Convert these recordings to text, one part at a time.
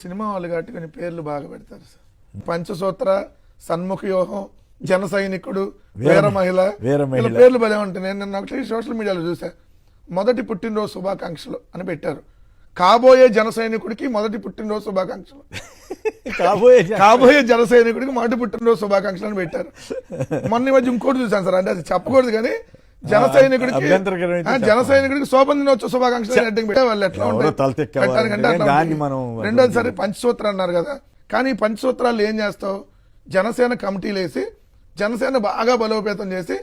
Cinema వాళ్ళు కాబట్టి కొన్ని పేర్లు బాగా పెడతారు సార్. పంచసూత్ర సన్ముఖ వ్యూహం జన సైనికుడు వీర మహిళ వీర మహిళ. ఇలా పేర్లు భలే ఉంటాయి. నేను నిన్న ఒకటి సోషల్ మీడియాలో చూసా మొదటి పుట్టినరోజు శుభాకాంక్షలు అని పెట్టారు. కాబోయే జన సైనికుడికి మొదటి పుట్టినరోజు శుభాకాంక్షలు. కాబోయే కాబోయే జన సైనికుడికి మొదటి పుట్టినరోజు శుభాకాంక్షలు అని పెట్టారు. మొన్న మధ్య ఇంకోటి చూసాను సార్. అంటే అది చెప్పకూడదు కానీ జన సైనికుడికి జన సైనికుడికి శోభన దినోత్సవ శుభాకాంక్షలు heading పెట్టే వాళ్ళు ఎట్లా ఉంటాయి తలతిక్కేవారు. పెట్టడానికంటే అట్లా దాన్ని ఉంటుంది. మనం రెండోది సరే పంచసూత్రం అన్నారు కదా. కానీ పంచసూత్రాలు ఏం చేస్తావు? జనసేన కమిటీలు వేసి జనసేన బాగా బలోపేతం చేసి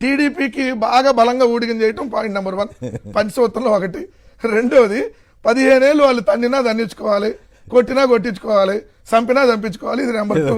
టీడీపీకి బాగా బలంగా ఊడిగం చేయటం పాయింట్ నెంబర్ వన్ పంచసూత్రంలో ఒకటి. రెండోది పదిహేనేళ్ళు వాళ్ళు తన్నినా దండించుకోవాలి కొట్టినా కొట్టించుకోవాలి చంపినా చంపించుకోవాలి ఇది నెంబర్ టూ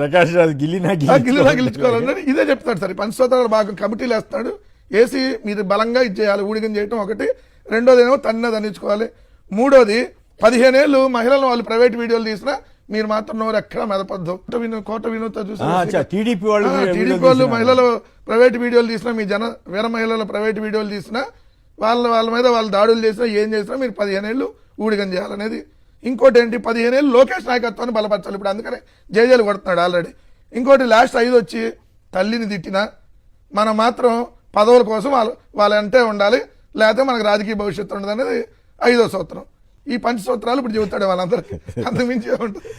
ప్రకాష్ రాజు గిల్లినా గిల్లినా గెలుచుకోవాలన్నాడు ఇదే చెప్తాడు సార్ ఈ పంచసూత్రాలు బాగా కమిటీలు వేస్తాడు వేసి మీరు బలంగా ఇది చేయాలి ఊడిగం చేయటం ఒకటి. రెండోది ఏమో తన్న దండించుకోవాలి మూడోది పదిహేనేళ్ళు మహిళలు వాళ్ళు ప్రైవేట్ వీడియోలు తీసినా మీరు మాత్రం నోరు ఎక్కడ మెదపద్దు. కోట వినో కోట వినోద్ చూసారు టీడీపీ వాళ్ళు టీడీపీ వాళ్ళు. మహిళలు ప్రైవేట్ వీడియోలు తీసినా మీ జన వీర మహిళల ప్రైవేట్ వీడియోలు తీసినా వాళ్ళ వాళ్ళ మీద వాళ్ళు దాడులు చేసినా ఏం చేసినా మీరు పదిహేనేళ్ళు ఊడిగం చేయాలనేది ఇంకోటి ఏంటి పదిహేనేళ్ళు లోకేష్ నాయకత్వాన్ని బలపరచాలి. ఇప్పుడు అందుకనే జేజేలు కొడుతున్నాడు ఆల్రెడీ. ఇంకోటి లాస్ట్ ఐదు వచ్చి తల్లిని తిట్టిన మనం మాత్రం పదవుల కోసం వాళ్ళు వాళ్ళంటే ఉండాలి. లేకపోతే మనకు రాజకీయ భవిష్యత్తు ఉండదు అనేది ఐదో సూత్రం. ఈ పంచ సూత్రాలు ఇప్పుడు చెబుతాడు వాళ్ళందరికీ. అంతమించే ఉంటుంది